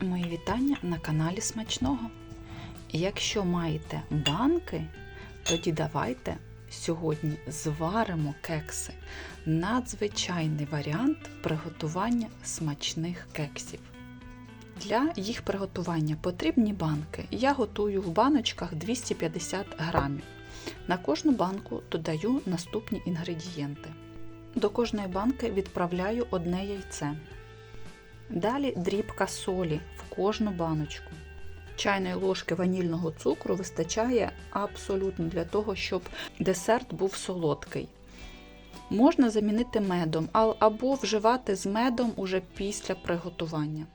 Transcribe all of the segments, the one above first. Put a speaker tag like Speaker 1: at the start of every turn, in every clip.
Speaker 1: Мої вітання на каналі Смачного. Якщо маєте банки, тоді давайте сьогодні зваримо кекси. Надзвичайний варіант приготування смачних кексів. Для їх приготування потрібні банки. Я готую в баночках 250 грамів. На кожну банку додаю наступні інгредієнти. До кожної банки відправляю одне яйце. Далі дрібка солі в кожну баночку. Чайної ложки ванільного цукру вистачає абсолютно для того, щоб десерт був солодкий. Можна замінити медом або вживати з медом уже після приготування.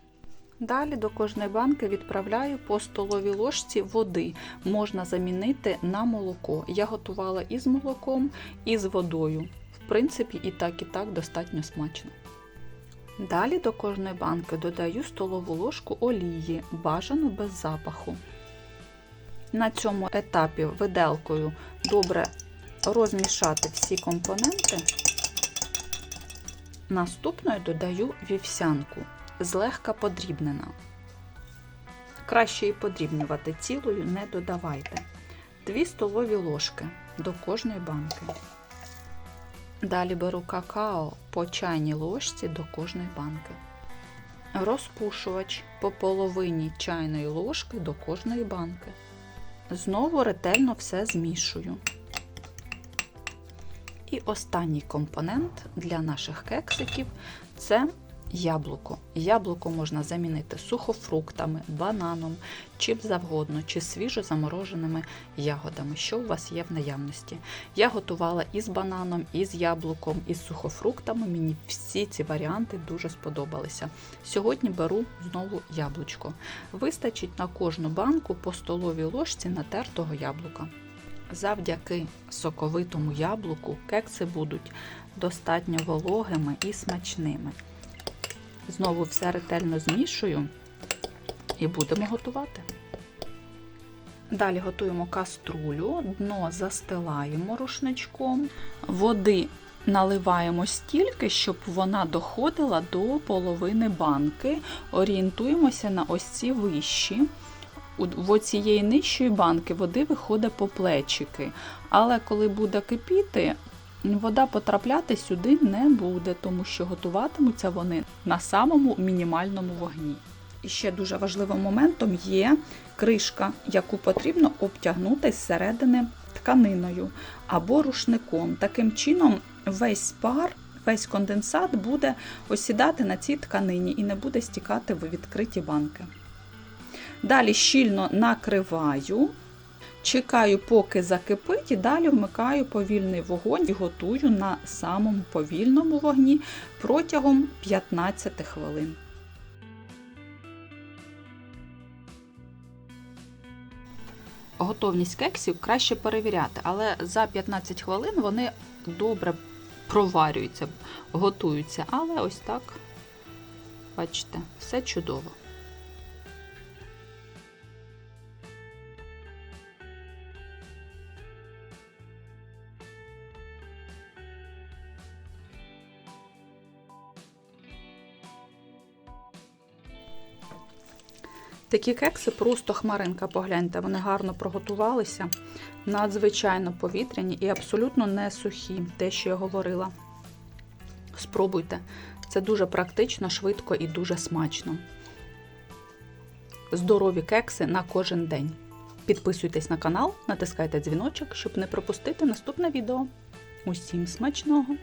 Speaker 1: Далі до кожної банки відправляю по столовій ложці води. Можна замінити на молоко. Я готувала і з молоком, і з водою. В принципі, і так, і так достатньо смачно. Далі до кожної банки додаю столову ложку олії, бажано без запаху. На цьому етапі виделкою добре розмішати всі компоненти. Наступною додаю вівсянку, злегка подрібнена. Краще її подрібнювати цілою не додавайте. 2 столові ложки до кожної банки. Далі беру какао по чайній ложці до кожної банки. Розпушувач по половині чайної ложки до кожної банки. Знову ретельно все змішую. І останній компонент для наших кексиків це яблуко. Яблуко можна замінити сухофруктами, бананом, чим завгодно, чи свіжо замороженими ягодами, що у вас є в наявності. Я готувала і з бананом, і з яблуком, і з сухофруктами. Мені всі ці варіанти дуже сподобалися. Сьогодні беру знову яблучко. Вистачить на кожну банку по столовій ложці натертого яблука. Завдяки соковитому яблуку кекси будуть достатньо вологими і смачними. Знову все ретельно змішую і будемо готувати. Далі готуємо каструлю, дно застилаємо рушничком, води наливаємо стільки, щоб вона доходила до половини банки. Орієнтуємося на ось ці вищі. В оцієї нижчої банки води виходить по плечики. Але коли буде кипіти, вода потрапляти сюди не буде, тому що готуватимуться вони на самому мінімальному вогні. І ще дуже важливим моментом є кришка, яку потрібно обтягнути зсередини тканиною або рушником. Таким чином, весь пар, весь конденсат буде осідати на цій тканині і не буде стікати в відкриті банки. Далі щільно накриваю. Чекаю, поки закипить, і далі вмикаю повільний вогонь і готую на самому повільному вогні протягом 15 хвилин. Готовність кексів краще перевіряти, але за 15 хвилин вони добре проварюються, готуються. Але ось так, бачите, все чудово. Такі кекси просто хмаринка, погляньте, вони гарно проготувалися, надзвичайно повітряні і абсолютно не сухі, те, що я говорила. Спробуйте, це дуже практично, швидко і дуже смачно. Здорові кекси на кожен день. Підписуйтесь на канал, натискайте дзвіночок, щоб не пропустити наступне відео. Усім смачного!